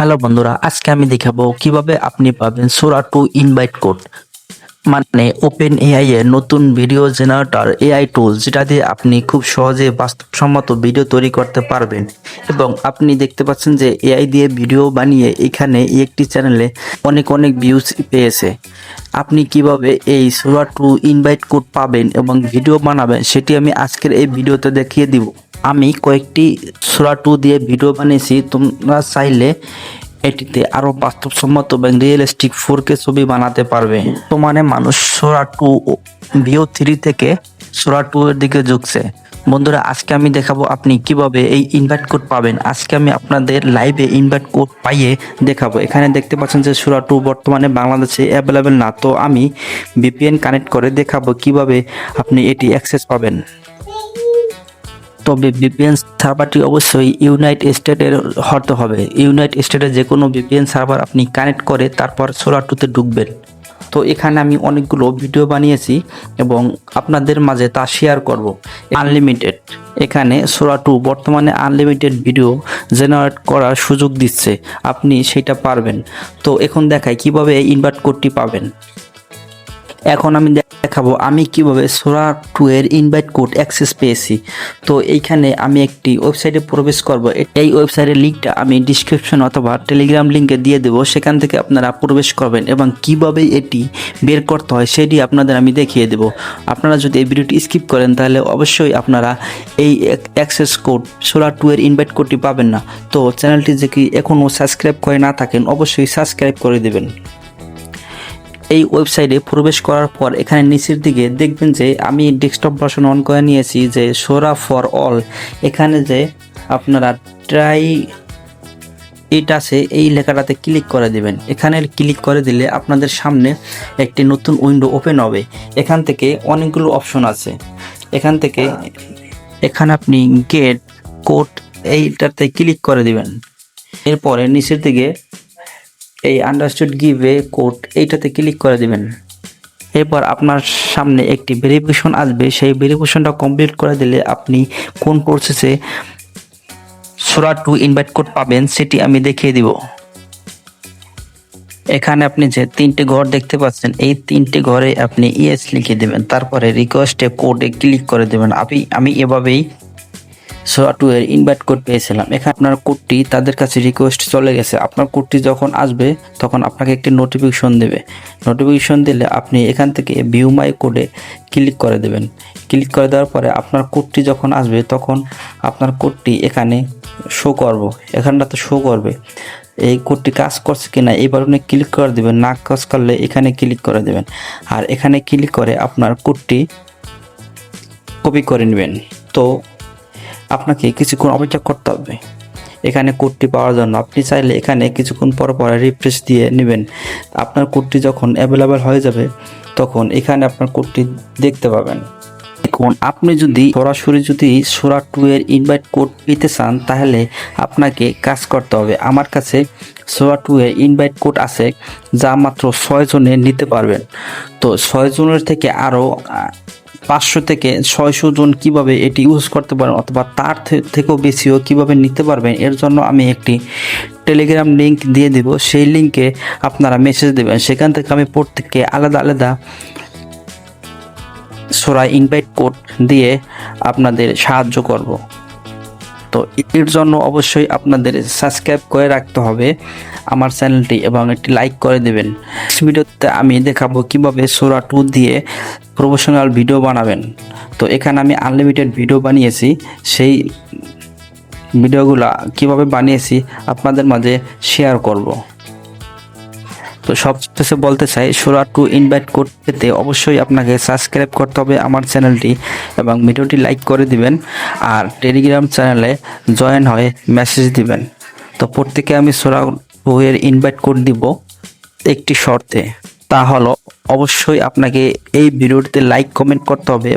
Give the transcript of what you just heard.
Hello বন্ধুরা, আজকে আমি দেখাবো কীভাবে আপনি পাবেন সোরা টু ইনভাইট কোড মানে ওপেন এআই এর নতুন ভিডিও জেনারেটর এআই টুল যেটা দিয়ে আপনি খুব সহজে বাস্তবসম্মত ভিডিও তৈরি করতে পারবেন। এবং আপনি দেখতে পাচ্ছেন যে এআই দিয়ে ভিডিও বানিয়ে এখানে একটি চ্যানেলে অনেক অনেক ভিউজ পেয়েছে। আপনি কীভাবে এই সোরা টু ইনভাইট কোড পাবেন এবং ভিডিও বানাবেন, সেটি আমি আজকের এই ভিডিওতে দেখিয়ে দিব। আমি কয়েকটি সোরা টু দিয়ে ভিডিও বানিয়েছি, তোমরা চাইলে এটিতে আরও বাস্তবসম্মত এবং রিয়েলিস্টিক ফোর কে ছবি বানাতে পারবে। তো মানে মানুষ সোরা টু ভিও থ্রি থেকে সোরা টু এর দিকে ঝুঁকছে। বন্ধুরা, আজকে আমি দেখাবো আপনি কীভাবে এই ইনভাইট কোড পাবেন। আজকে আমি আপনাদের লাইভে ইনভাইট কোড পাইয়ে দেখাবো। এখানে দেখতে পাচ্ছেন যে সুরা টু বর্তমানে বাংলাদেশে অ্যাভেলেবেল না। তো আমি ভিপিএন কানেক্ট করে দেখাবো কীভাবে আপনি এটি অ্যাক্সেস পাবেন। তবে ভিপিএন সার্ভারটি অবশ্যই ইউনাইট স্টেটের হতে হবে। ইউনাইট স্টেটের যে কোনো ভিপিএন সার্ভার আপনি কানেক্ট করে তারপর সোলার টুতে ঢুকবেন। তো এখানে আমি অনেকগুলো ভিডিও বানিয়েছি এবং আপনাদের মাঝে তা শেয়ার করব। আনলিমিটেড এখানে সোলা টু বর্তমানে আনলিমিটেড ভিডিও জেনারেট করার সুযোগ দিচ্ছে। আপনি সেটা পারবেন। তো এখন দেখায় কীভাবে ইনভার্ট কোডটি পাবেন। এখন আমি দেখাবো আমি কীভাবে সোরা টু এর ইনভাইট কোড অ্যাক্সেস পেয়েছি। তো এইখানে আমি একটি ওয়েবসাইটে প্রবেশ করব। এই ওয়েবসাইটের লিঙ্কটা আমি ডিসক্রিপশন অথবা টেলিগ্রাম লিঙ্কে দিয়ে দেবো। সেখান থেকে আপনারা প্রবেশ করবেন এবং কীভাবে এটি বের করতে হয় সেটি আপনাদের আমি দেখিয়ে দেব। আপনারা যদি এই ভিডিওটি স্কিপ করেন, তাহলে অবশ্যই আপনারা এই অ্যাক্সেস কোড সোলা টু এর ইনভাইট কোডটি পাবেন না। তো চ্যানেলটি যে কি এখনও সাবস্ক্রাইব করে না থাকেন, অবশ্যই সাবস্ক্রাইব করে দেবেন। এই ওয়েবসাইটে প্রবেশ করার পর এখানে নিচের দিকে দেখবেন যে আমি ডেস্কটপ ভার্সন অন করে নিয়েছি যে সোরা ফর অল এখানে যে আপনারা ট্রাই এটা আছে, এই লেখাটাতে ক্লিক করে দিবেন। এখানে ক্লিক করে দিলে আপনাদের সামনে একটি নতুন উইন্ডো ওপেন হবে। এখান থেকে অনেকগুলো অপশন আছে। এখান থেকে এখানে আপনি গেট কোড এইটাতে ক্লিক করে দিবেন। এরপরে নিচের দিকে এই আন্ডারস্টুড গিভ কোড এইটাতে ক্লিক করে দিবেন। এরপর আপনার সামনে একটি ভেরিফিকেশন আসবে। সেই ভেরিফিকেশনটা কমপ্লিট করে দিলে আপনি কোন প্রসেসে সোরা টু ইনভাইট কোড পাবেন সেটি আমি দেখিয়ে দিব। এখানে আপনি যে তিনটে ঘর দেখতে পাচ্ছেন, এই তিনটে ঘরে আপনি ইয়েস লিখে দেবেন। তারপরে রিকোয়েস্টে কোডে ক্লিক করে দেবেন। আমি আমি এভাবেই এর ইনভাইট কোড পেয়েছিলাম। এখানে আপনার কোডটি তাদের কাছে রিকোয়েস্ট চলে গেছে। আপনার কোডটি যখন আসবে, তখন আপনাকে একটি নোটিফিকেশন দেবে। নোটিফিকেশন দিলে আপনি এখান থেকে ভিউ মাই কোডে ক্লিক করে দেবেন। ক্লিক করে দেওয়ার পরে আপনার কোডটি যখন আসবে, তখন আপনার কোডটি এখানে শো করব। এখানটাতে শো করবে। এই কোডটি কাজ করছে কিনা, এই বাটনে ক্লিক করে দেবেন। না কাজ করলে এখানে ক্লিক করে দেবেন। আর এখানে ক্লিক করে আপনার কোডটি কপি করে নেবেন। তো আপনাকে কিছুক্ষণ অপেক্ষা করতে হবে। এখানে কোডটি পাওয়ার জন্য। আপনি চাইলে এখানে কিছুক্ষণ পর পর রিফ্রেশ দিয়ে নেবেন। আপনার কোডটি যখন অ্যাভেলেবেল হয়ে যাবে, তখন এখানে আপনার কোডটি দেখতে পাবেন। দেখুন, আপনি যদি সরাসরি যদি সোরা টু এর ইনভাইট কোড পেতে চান, তাহলে আপনাকে কাজ করতে হবে। আমার কাছে সোরা টু এর ইনভাইট কোড আছে, যা মাত্র ছয় জনে নিতে পারবেন। তো ছয় জনের থেকে আরও পাঁচশো থেকে ছয়শো জন কীভাবে এটি ইউজ করতে পারেন অথবা তার থেকেও বেশিও কীভাবে নিতে পারবেন, এর জন্য আমি একটি টেলিগ্রাম লিঙ্ক দিয়ে দেব। সেই লিঙ্কে আপনারা মেসেজ দেবেন। সেখান থেকে আমি প্রত্যেককে আলাদা আলাদা সোরা ইনভাইট কোড দিয়ে আপনাদের সাহায্য করব। তো এর জন্য অবশ্যই আপনাদের সাবস্ক্রাইব করে রাখতে হবে আমার চ্যানেলটি এবং একটি লাইক করে দেবেন। ভিডিওতে আমি দেখাবো কীভাবে সোরা টু দিয়ে প্রফেশনাল ভিডিও বানাবেন। তো এখানে আমি আনলিমিটেড ভিডিও বানিয়েছি। সেই ভিডিওগুলো কীভাবে বানিয়েছি আপনাদের মাঝে শেয়ার করব। তো সবশেষে বলতে চাই, সোরা টু ইনভাইট কোড পেতে অবশ্যই আপনাকে সাবস্ক্রাইব করতে হবে আমার চ্যানেলটি এবং ভিডিওটি লাইক করে দিবেন আর টেলিগ্রাম চ্যানেলে জয়েন হয়ে মেসেজ দিবেন। তো প্রত্যেকে আমি সোরা টু এর ইনভাইট কোড দিব একটি শর্তে। তা হলো, অবশ্যই আপনাকে এই ভিডিওটিতে লাইক কমেন্ট করতে হবে